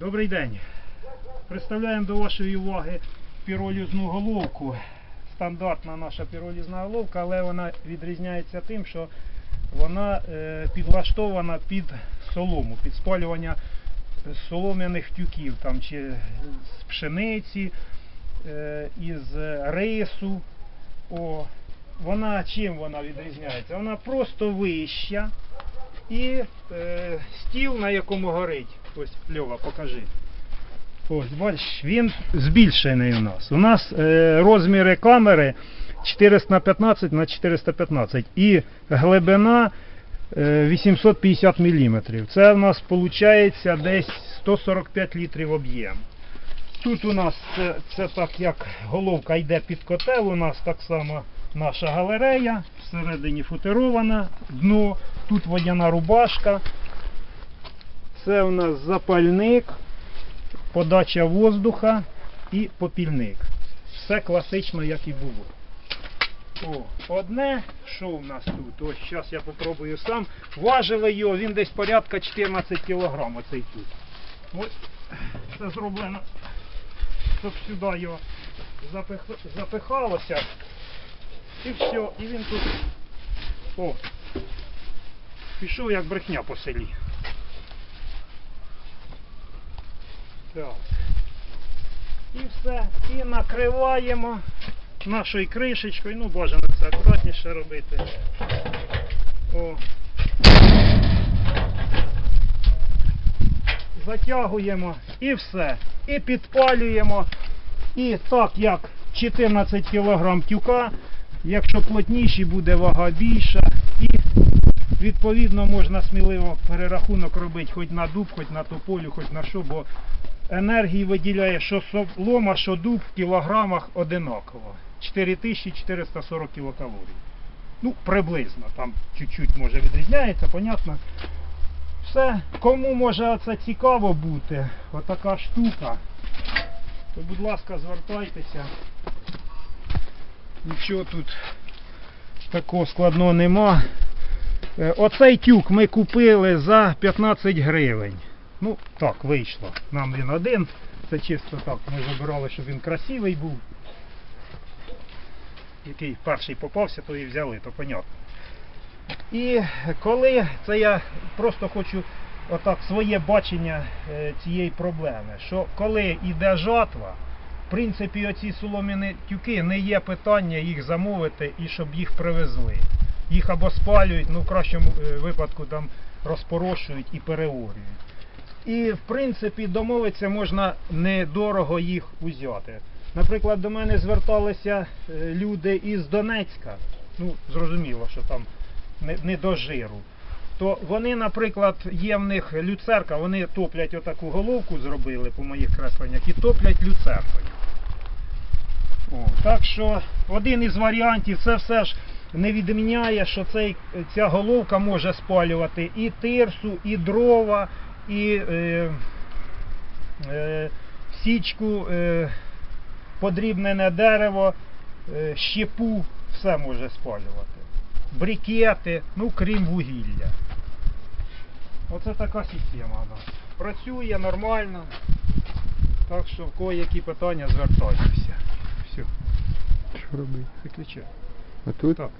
Добрий день. Представляємо до вашої уваги піролізну головку. Стандартна наша піролізна головка, але вона відрізняється тим, що вона е, підлаштована під солому, під спалювання солом'яних тюків, там, чи з пшениці, е, із рису. О, вона чим вона відрізняється? Вона просто вища і е, стіл, на якому горить. Ось Льова, покажи. Ось, бачиш, він збільшений у нас. У нас е, розміри камери 415 на 415 і глибина е, 850 мм. Це у нас виходить десь 145 літрів об'єм. Тут у нас це, це так як головка йде під котел, у нас так само наша галерея, всередині футерована, дно, тут водяна рубашка. Це у нас запальник, подача воздуха і попільник. Все класично, як і було. О, одне, що у нас тут? Ось зараз я попробую сам. Важили його, він десь порядка 14 кг оцей тут. Ось це зроблено, щоб сюди його запих... запихалося. І все, і він тут. О! Пішов як брехня по селі. Так. І все. І накриваємо нашою кришечкою. Ну, бажано це акуратніше робити. О. Затягуємо і все. І підпалюємо. І так як 14 кг тюка, якщо плотніші буде вага більша. І відповідно можна сміливо перерахунок робити хоч на дуб, хоч на тополю, хоч на що, бо енергії виділяє що солома, що дуб в кілограмах одинаково. 4440 кілокалорій. Ну, приблизно, там чуть-чуть може відрізняється, понятно. Все, кому може це цікаво бути, отака штука, то будь ласка, звертайтеся. Нічого тут такого складного нема. Е, Оцей тюк ми купили за 15 гривень. Ну, так, вийшло. Нам він один. Це чисто так. Ми вибирали, щоб він красивий був. Який перший попався, то і взяли, то понятно. І коли це я просто хочу отак своє бачення е, цієї проблеми, що коли йде жатва, в принципі, оці солом'яні тюки не є питання їх замовити і щоб їх привезли. Їх або спалюють, ну в кращому е, випадку там розпорошують і переорюють. І в принципі домовитися можна недорого їх узяти. Наприклад, до мене зверталися е, люди із Донецька. Ну, зрозуміло, що там не, не до жиру. То вони, наприклад, є в них люцерка, вони топлять отаку головку зробили по моїх кресленнях і топлять люцеркою. О, так що один із варіантів це все ж не відміняє, що цей, ця головка може спалювати і тирсу, і дрова, і е, е, січку, е, подрібнене дерево, е, щепу, все може спалювати. Брикети, ну крім вугілля. Оце така система у. Працює нормально. Так що в кого які питання звертайтеся. Все, Що робити? виключай. А тут? Так.